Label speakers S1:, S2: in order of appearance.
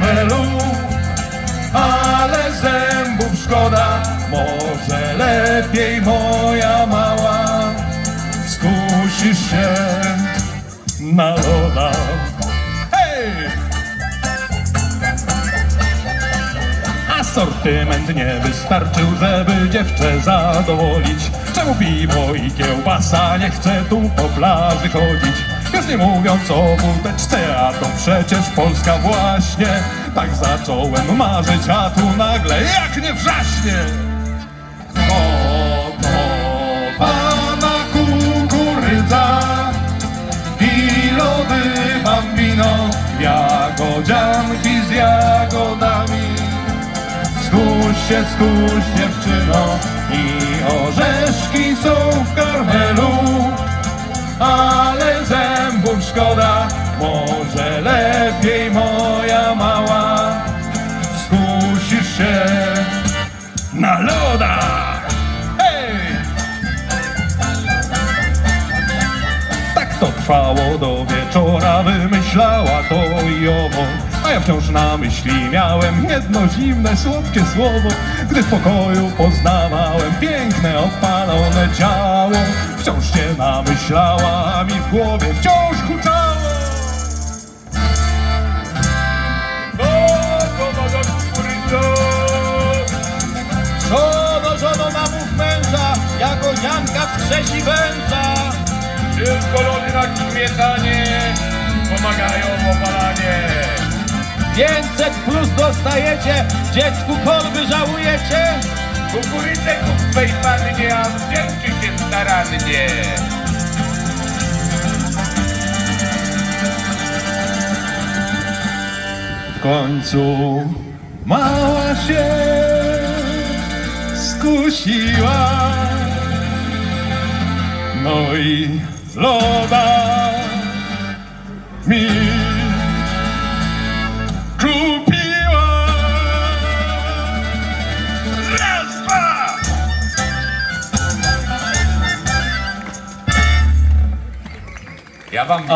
S1: karmelu, ale zębów szkoda, może lepiej moja mała, skusisz się na loda. Asortyment nie wystarczył, żeby dziewczę zadowolić. Czemu piwo i kiełbasa nie chce tu po plaży chodzić? Już nie mówiąc o wódeczce, a to przecież Polska właśnie. Tak zacząłem marzyć, a tu nagle jak nie wrzaśnie. Gotowana kukurydza i lody bambino, jagodzianki z jagodami. Skuś się, skuś dziewczyno i orzeszki są w karmelu, szkoda, może lepiej moja mała, skusisz się na lodach. Hej! Tak to trwało do wieczora, wymyślała to i owo. A ja wciąż na myśli miałem jedno zimne, słodkie słowo. Gdy w pokoju poznawałem piękne, opalone ciało. Wciąż cię namyślała, mi w głowie wciąż huczało.
S2: Wskrzesi węża.
S3: Tylko lody na śmietanie pomagają w opalanie.
S2: 500 plus dostajecie, dziecku kolby żałujecie.
S3: Kukurydzę kup swej pannie, a wdzięczy się starannie.
S1: W końcu mała się skusiła. No i loda mi kupiła. Raz, dwa!
S3: Ja wam